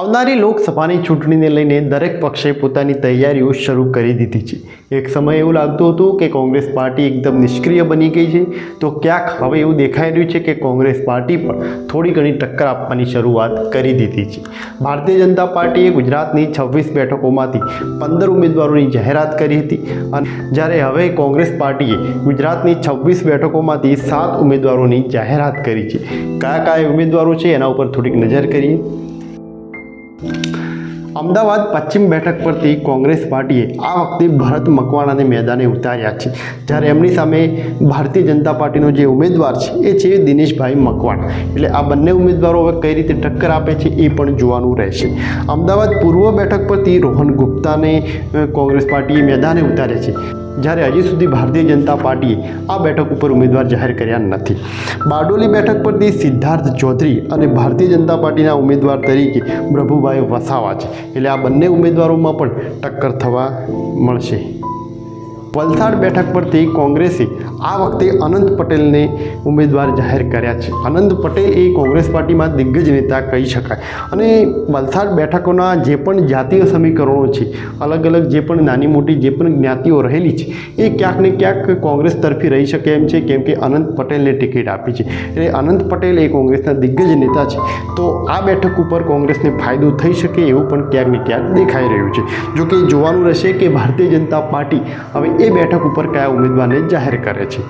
આવનારી લોકસભાની ચૂંટણીને લઈને દરેક પક્ષે પોતાની તૈયારીઓ શરૂ કરી દીધી છે. એક સમય એવું લાગતું હતું કે કોંગ્રેસ પાર્ટી એકદમ નિષ્ક્રિય બની ગઈ છે. તો ક્યાંક હવે એવું દેખાઈ રહ્યું છે કે કોંગ્રેસ પાર્ટી પણ થોડી ઘણી ટક્કર આપવાની શરૂઆત કરી દીધી છે. ભારતીય જનતા પાર્ટીએ ગુજરાતની છવ્વીસ બેઠકોમાંથી પંદર ઉમેદવારોની જાહેરાત કરી હતી અને જ્યારે હવે કોંગ્રેસ પાર્ટીએ ગુજરાતની છવ્વીસ બેઠકોમાંથી સાત ઉમેદવારોની જાહેરાત કરી છે. કયા કયા ઉમેદવારો છે એના ઉપર થોડીક નજર કરીએ. અમદાવાદ પશ્ચિમ બેઠક પરથી કોંગ્રેસ પાર્ટીએ આ વખતે ભરત મકવાણાને મેદાને ઉતાર્યા છે. જ્યારે એમની સામે ભારતીય જનતા પાર્ટીનો જે ઉમેદવાર છે, એ છે દિનેશભાઈ મકવાણા. એટલે આ બંને ઉમેદવારો હવે કઈ રીતે ટક્કર આપે છે, એ પણ જોવાનું રહેશે. અમદાવાદ પૂર્વ બેઠક પરથી રોહન ગુપ્તાને કોંગ્રેસ પાર્ટીએ મેદાને ઉતાર્યા છે. જ્યારે હજી સુધી ભારતીય જનતા પાર્ટીએ આ બેઠક ઉપર ઉમેદવાર જાહેર કર્યા નથી. બારડોલી બેઠક પરથી સિદ્ધાર્થ ચૌધરી અને ભારતીય જનતા પાર્ટીના ઉમેદવાર તરીકે પ્રભુભાઈ વસાવા છે. એટલે આ બંને ઉમેદવારોમાં પણ ટક્કર થવા મળશે. વલસાડ બેઠક પરથી કોંગ્રેસે આ વખતે અનંત પટેલને ઉમેદવાર જાહેર કર્યા છે. અનંત પટેલ એ કોંગ્રેસ પાર્ટીમાં દિગ્ગજ નેતા કહી શકાય. અને વલસાડ બેઠકોના જે પણ જાતીય સમીકરણો છે, અલગ અલગ જે પણ નાની મોટી જે પણ જ્ઞાતિઓ રહેલી છે, એ ક્યાંક ને ક્યાંક કોંગ્રેસ તરફી રહી શકે એમ છે, કેમ કે અનંત પટેલને ટિકિટ આપી છે. એટલે અનંત પટેલ એ કોંગ્રેસના દિગ્ગજ નેતા છે. તો આ બેઠક ઉપર કોંગ્રેસને ફાયદો થઈ શકે એવું પણ ક્યાંક ને ક્યાંક દેખાઈ રહ્યું છે. જો કે જોવાનું રહેશે કે ભારતીય જનતા પાર્ટી હવે એ બેઠક ઉપર કયા ઉમેદવારને જાહેર કરે છે?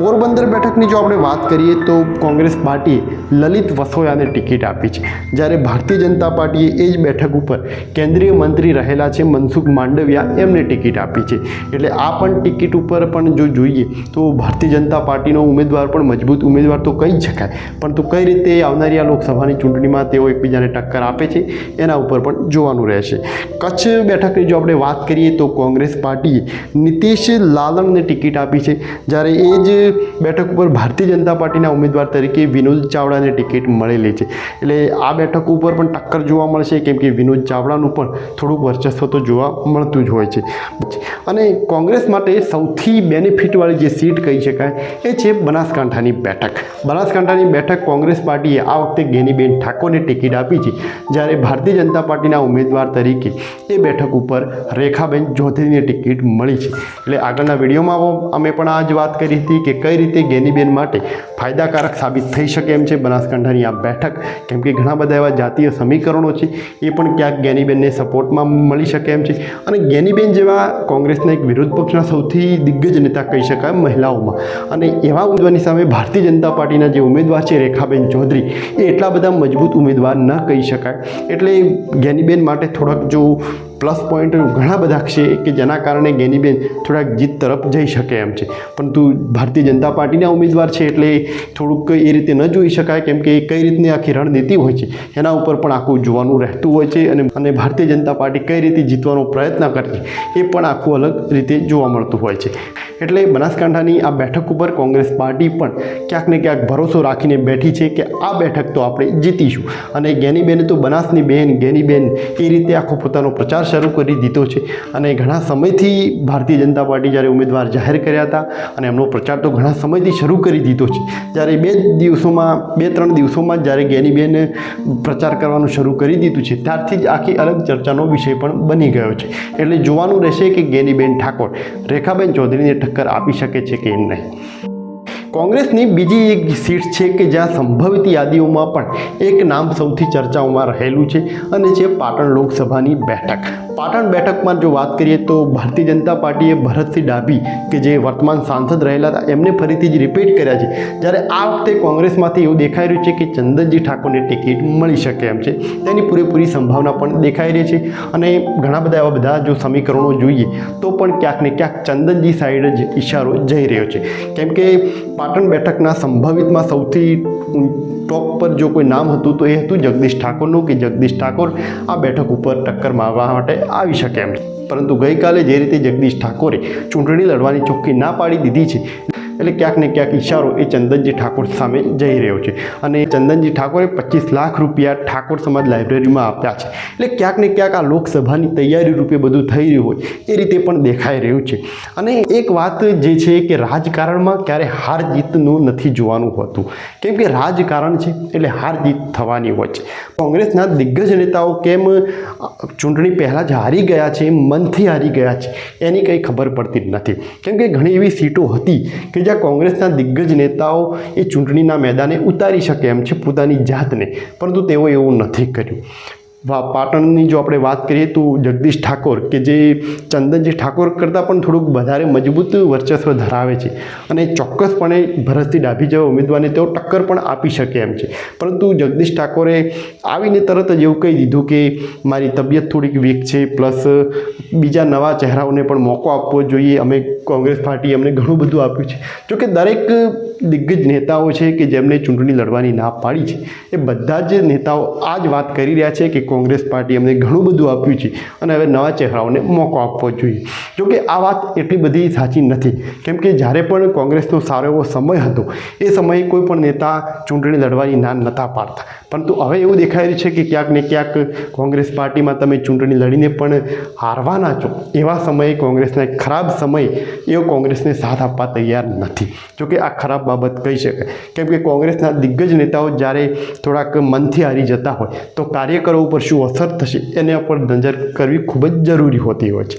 પોરબંદર બેઠકની જો આપણે વાત કરીએ તો કોંગ્રેસ પાર્ટીએ લલિત વસોયાને ટિકિટ આપી છે. જ્યારે ભારતીય જનતા પાર્ટીએ એ જ બેઠક ઉપર કેન્દ્રીય મંત્રી રહેલા છે મનસુખ માંડવિયા એમને ટિકિટ આપી છે. એટલે આ પણ ટિકિટ ઉપર પણ જો જોઈએ તો ભારતીય જનતા પાર્ટીનો ઉમેદવાર પણ મજબૂત ઉમેદવાર તો કહી શકાય. પરંતુ કઈ રીતે આવનારી આ લોકસભાની ચૂંટણીમાં તેઓ એકબીજાને ટક્કર આપે છે, એના ઉપર પણ જોવાનું રહેશે. કચ્છ બેઠકની જો આપણે વાત કરીએ તો કોંગ્રેસ પાર્ટીએ નીતિશ લાલણને ટિકિટ આપી છે. જ્યારે એ જ બેઠક ઉપર ભારતીય જનતા પાર્ટીના ઉમેદવાર તરીકે વિનોદ ચાવડાને ટિકિટ મળેલી છે. એટલે આ બેઠક ઉપર પણ ટક્કર જોવા મળશે, કેમ કે વિનોદ ચાવડાનું પણ થોડુંક વર્ચસ્વ તો જોવા મળતું જ હોય છે. અને કોંગ્રેસ માટે સૌથી બેનિફિટવાળી જે સીટ કહી શકાય, એ છે બનાસકાંઠાની બેઠક. બનાસકાંઠાની બેઠક કોંગ્રેસ પાર્ટીએ આ વખતે ગેનીબેન ઠાકોરને ટિકિટ આપી છે, જ્યારે ભારતીય જનતા પાર્ટીના ઉમેદવાર તરીકે એ બેઠક ઉપર રેખાબેન ચૌધરીને ટિકિટ મળી છે. એટલે આગળના વિડીયોમાં અમે પણ આ જ વાત કરી હતી કે કઈ રીતે ગેનીબેન માટે ફાયદાકારક સાબિત થઈ શકે એમ છે બનાસકાંઠાની આ બેઠક? કેમ કે ઘણા બધા એવા જાતીય સમીકરણો છે, એ પણ ક્યાંક ગેનીબેનને સપોર્ટમાં મળી શકે એમ છે. અને ગેનીબેન જેવા કોંગ્રેસના એક વિરોધ પક્ષના સૌથી દિગ્ગજ નેતા કહી શકાય મહિલાઓમાં. અને એવા ઉમેદવારની સામે ભારતીય જનતા પાર્ટીના જે ઉમેદવાર છે રેખાબેન ચૌધરી, એ એટલા બધા મજબૂત ઉમેદવાર ન કહી શકાય. એટલે ગેનીબેન માટે થોડાક જો પ્લસ પોઈન્ટ ઘણા બધા છે કે જેના કારણે ગેનીબેન થોડાક જીત તરફ જઈ શકે એમ છે. પરંતુ ભારતીય જનતા પાર્ટીના ઉમેદવાર છે એટલે થોડુંક એ રીતે ન જોઈ શકાય કેમ કે કઈ રીતની આખી રણનીતિ હોય છે, એના ઉપર પણ આખું જોવાનું રહેતું હોય છે અને અને ભારતીય જનતા પાર્ટી કઈ રીતે જીતવાનો પ્રયત્ન કરે એ પણ આખું અલગ રીતે જોવા મળતું હોય છે. એટલે બનાસકાંઠાની આ બેઠક ઉપર કોંગ્રેસ પાર્ટી પણ ક્યાંક ને ક્યાંક ભરોસો રાખીને બેઠી છે કે આ બેઠક તો આપણે જીતીશું. અને ગેનીબેને તો બનાસની બહેન ગેનીબેન એ રીતે આખો પોતાનો પ્રચાર શરૂ કરી દીધો છે. અને ઘણા સમયથી ભારતીય જનતા પાર્ટી જ્યારે ઉમેદવાર જાહેર કર્યા હતા અને એમનો પ્રચાર તો ઘણા સમયથી શરૂ કરી દીધો છે. જ્યારે બે દિવસોમાં, બે ત્રણ દિવસોમાં જ્યારે ગેનીબેને પ્રચાર કરવાનું શરૂ કરી દીધું છે, ત્યારથી જ આખી અલગ ચર્ચાનો વિષય પણ બની ગયો છે. એટલે જોવાનું રહેશે કે ગેનીબેન ઠાકોર, રેખાબેન ચૌધરીને ટક્કર આપી શકે છે કે નહીં. કોંગ્રેસની બીજી એક સીટ છે કે જ્યાં સંભવિત યાદીઓમાં પણ એક નામ સૌથી ચર્ચાઓમાં રહેલું છે અને છે પાટણ લોકસભાની બેઠક. પાટણ બેઠકમાં જો વાત કરીએ તો ભારતીય જનતા પાર્ટીએ ભરતસિંહ ડાભી, કે જે વર્તમાન સાંસદ રહેલા હતા, એમને ફરીથી જ રિપીટ કર્યા છે. જ્યારે આ વખતે કોંગ્રેસમાંથી એવું દેખાઈ રહ્યું છે કે ચંદનજી ઠાકોરને ટિકિટ મળી શકે એમ છે. તેની પૂરેપૂરી સંભાવના પણ દેખાઈ રહી છે અને ઘણા બધા એવા બધા જો સમીકરણો જોઈએ, તો પણ ક્યાંક ને ક્યાંક ચંદનજી સાઈડ જ ઇશારો જઈ રહ્યો છે. કેમ કે પાટણ બેઠકના સંભવિતમાં સૌથી ટોપ પર જો કોઈ નામ હતું તો એ હતું જગદીશ ઠાકોરનું કે જગદીશ ઠાકોર આ બેઠક ઉપર ટક્કર મારવા માટે આવી શકે એમ. પરંતુ ગઈકાલે જે રીતે જગદીશ ઠાકોરે ચૂંટણી લડવાની ચોખ્ખી ના પાડી દીધી છે એટલે ક્યાંક ને ક્યાંક ઇશારો એ ચંદનજી ઠાકોર સામે જઈ રહ્યો છે. અને ચંદનજી ઠાકોરે પચીસ લાખ રૂપિયા ઠાકોર સમાજ લાઇબ્રેરીમાં આપ્યા છે. એટલે ક્યાંક ને ક્યાંક આ લોકસભાની તૈયારી રૂપે બધું થઈ રહ્યું હોય એ રીતે પણ દેખાઈ રહ્યું છે. અને એક વાત જે છે કે રાજકારણમાં ક્યારે હાર જીતનું નથી જોવાનું હોતું. કેમ કે રાજકારણ છે એટલે હાર જીત થવાની હોય છે. કોંગ્રેસના દિગ્ગજ નેતાઓ કેમ ચૂંટણી પહેલાં જ હારી ગયા છે મનથી હારી ગયા છે, એની કંઈ ખબર પડતી જ નથી. કેમ કે ઘણી એવી સીટો હતી કે જ્યાં કોંગ્રેસના દિગ્ગજ નેતાઓ એ ચૂંટણીના મેદાને ઉતારી શકે એમ છે પોતાની જાતને, પરંતુ તેઓ એવું નથી કર્યું. વા પાટણની જો આપણે વાત કરીએ તો જગદીશ ઠાકોર કે જે ચંદનજી ઠાકોર કરતાં પણ થોડુંક વધારે મજબૂત વર્ચસ્વ ધરાવે છે. અને ચોક્કસપણે ભરતસિંહ ડાભી જેવા ઉમેદવારને તેઓ ટક્કર પણ આપી શકે એમ છે. પરંતુ જગદીશ ઠાકોરે આવીને તરત જ એવું કહી દીધું કે મારી તબિયત થોડીક વીક છે, પ્લસ બીજા નવા ચહેરાઓને પણ મોકો આપવો જોઈએ. અમે કોંગ્રેસ પાર્ટી અમને ઘણું બધું આપ્યું છે. જોકે દરેક દિગ્ગજ નેતાઓ છે કે જેમને ચૂંટણી લડવાની ના પાડી છે, એ બધા જ નેતાઓ આ જ વાત કરી રહ્યા છે કે કોંગ્રેસ પાર્ટી અમને ઘણું બધું આપ્યું છે અને હવે નવા ચહેરાઓને મોકો આપવો જોઈએ. જોકે આ વાત એટલી બધી સાચી નથી. કેમ કે જ્યારે પણ કોંગ્રેસનો સારો એવો સમય હતો, એ સમયે કોઈ પણ નેતા ચૂંટણી લડવાની ના નહોતા પાડતા. પરંતુ હવે એવું દેખાઈ રહ્યું છે કે ક્યાંક ને ક્યાંક કોંગ્રેસ પાર્ટીમાં તમે ચૂંટણી લડીને પણ હારવાના છો. એવા સમયે કોંગ્રેસના ખરાબ સમય એવો કોંગ્રેસને સાથ આપવા તૈયાર નથી. જોકે આ ખરાબ બાબત કહી શકાય. કેમ કે કોંગ્રેસના દિગ્ગજ નેતાઓ જ્યારે થોડાક મનથી હારી જતા હોય, તો કાર્યકરો શું અસર થશે એના પર નજર કરવી ખૂબ જ જરૂરી હોતી હોય છે.